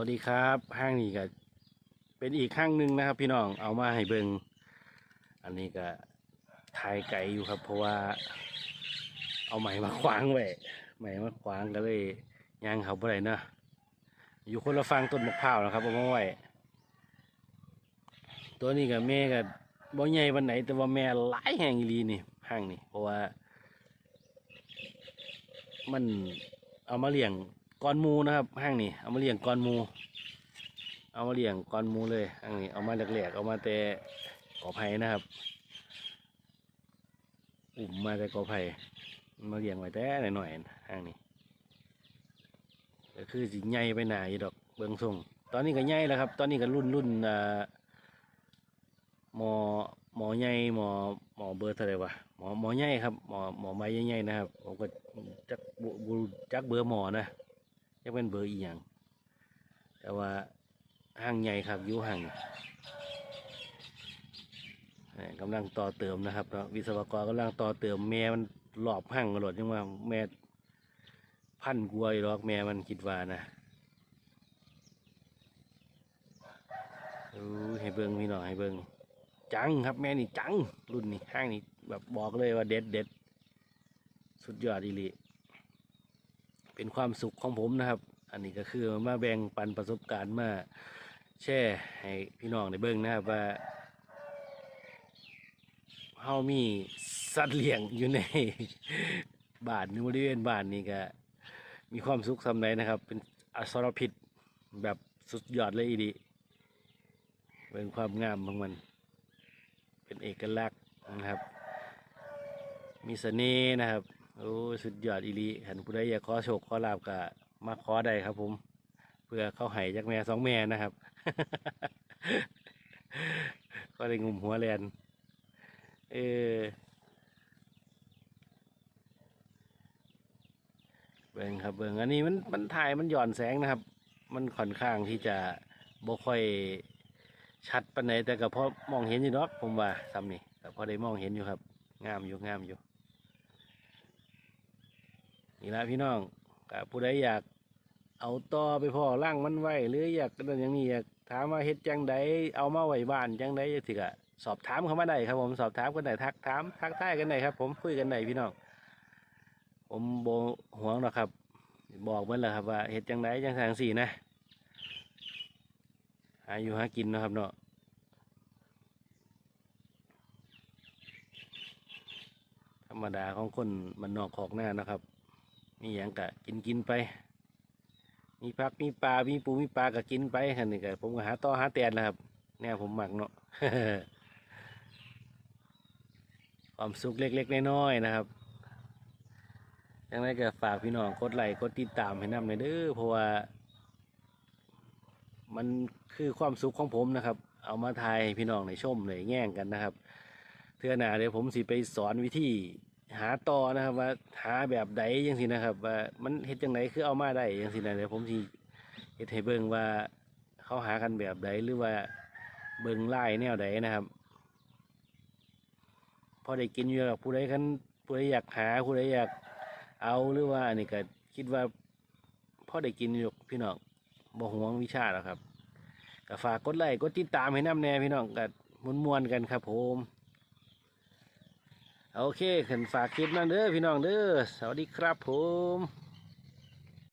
วัสดีครับห้างนี้ก็เป็นอีกห้างหนึ่งนะครับ พี่น้องเอามาให้เบิงอันนี้ก็ถ่ายไก่อยู่ครับ เพราะว่าเอาไหมมาขวางไว้ไหมมาขวางก็เลยย่างเขาบ่ได้เนาะอยู่คนละฟังต้นมะพร้าวนะครับเอามาไว้ตัวนี้กับแม่ก็บ่ใหญ่วันไหน แต่ว่าแม่หลายแห่งอีลีนี่ห้างนี่เพราะว่า มันเอามาเลี้ยง ก้อนมูนะครับห้างนี้เอามาเลี้ยงก้อนมู เอามาเลี้ยงก้อนมูเลยห้างนี้เอามาแหลกๆเอามาแต่กอไผ่นะครับอุ่มมาแต่กอไผ่มาเลี้ยงไว้แต่หน่อยๆห้างนี้ก็คือสิใหญ่ไปหนาอยู่ดอกเบิ้งทรงตอนนี้ก็ใหญ่แล้วครับ ตอนนี้ก็รุ่นรุ่นอ่าหมอหมอใหญ่หมอหมอเบอร์เท่าไรวะหมอหมอใหญ่ครับหมอหมอไม้ใหญ่ๆนะครับผมก็จักบุบุจักเบอร์หมอนะ จักเป็นเบอร์อีหยังแต่ว่าห้างใหญ่ครับอยู่ห้างกำลังต่อเติมนะครับเนาะวิศวกรกำลังต่อเติมแม่มันหลอบห้างกระโดดยังว่าแม่พันกลัวหรอกแม่มันคิดว่านะอู้ให้เบิ้งพี่น้องให้เบิ้งจังครับแม่นี่จัง รุ่นนี้ห้างนี้แบบบอกเลยว่าเด็ดเด็ดสุดยอดอีหลี เป็นความสุขของผมนะครับ อันนี้ก็คือมาแบ่งปันประสบการณ์มาแชร์ให้พี่น้องได้เบิ่งนะครับว่าเฮามีสัตว์เลี้ยงอยู่ในบ้านในบริเวณบ้านนี่ก็มีความสุขสำใดนะครับ เป็นอสรพิษแบบสุดยอดเลยอีดีเป็นความงามของมัน เป็นเอกลักษณ์นะครับ มีเสน่ห์นะครับ โอ้สุดยอดอีลีหันผู้ใดอยากขอโชคขอลาบก็มาขอได้ครับ ผม เพื่อเข้าไห้จากแม่สองแม่นะครับ ก็ได้งุมหัวแลนเออเบิ่งครับเบิ่งอันนี้มันมันถ่ายมันหย่อนแสงนะครับ มันค่อนข้างที่จะบ่ค่อยชัดปานไหนแต่ก็พอมองเห็นอยู่เนาะผมว่าซ้ำนี่ก็พอได้มองเห็นอยู่ครับ งามอยู่งามอยู่ นี่ละพี่น้องกับผู้ใดอยากเอาต่อไปพ่อร่างมันไว้หรืออยากนั่นอย่างนี้อยากถามว่าเฮ็ดจังใดเอามาไว้บ้านจังใดจังสิกะสอบถามเขามาได้ครับผมสอบถามกันได้ทักถามทักทายกันได้ครับ ผมคุยกันได้พี่น้องผมโบห่วงหรอกครับ บอกมันแหละครับว่าเฮ็ดจังใดจังทางสี่นะหาอยู่หากินนะครับเนาะธรรมดาของคนมันนอกขอกหน้านะครับ มีอย่างกะกินกินไป มีผักมีปลา มีปูมีปลาก็กินไปคันนี้ก็ผมก็หาต่อหาแตนนะครับแนวผมหมักเนาะความสุขเล็กๆน้อยๆนะครับยังไงก็ฝากพี่น้องกดไลค์กดติดตามให้นำหน่อยเด้อเพราะว่า มันคือความสุขของผมนะครับ เอามาทายพี่น้องในชมในแง่งกันนะครับ เทื่อหน้าเดี๋ยวผมสิไปสอนวิธี หาต่อนะครับ ว่าหาแบบใดยังสินะครับ ว่ามันเฮ็ดจังไดคือเอามาได้ยังสินะเดี๋ยวผมสิเฮ็ดให้เบิ่งว่าเขาหากันแบบใดหรือว่าเบิ่งไล่แนวใดนะครับพอได้กินอยู่หรอกผู้ใดคันผู้ใดอยากหาผู้ใดอยากเอาหรือว่าอันนี้ก็คิดว่าพอได้กินอยู่พี่น้องบ่ห่วงวิชาหรอกครับก็ฝากกดไลค์กดติดตามให้น้ำแน่พี่น้องก็มวนๆกันครับผม โอเคขันฝากคลิปนั่นเด้อพี่น้องเด้อสวัสดีครับผม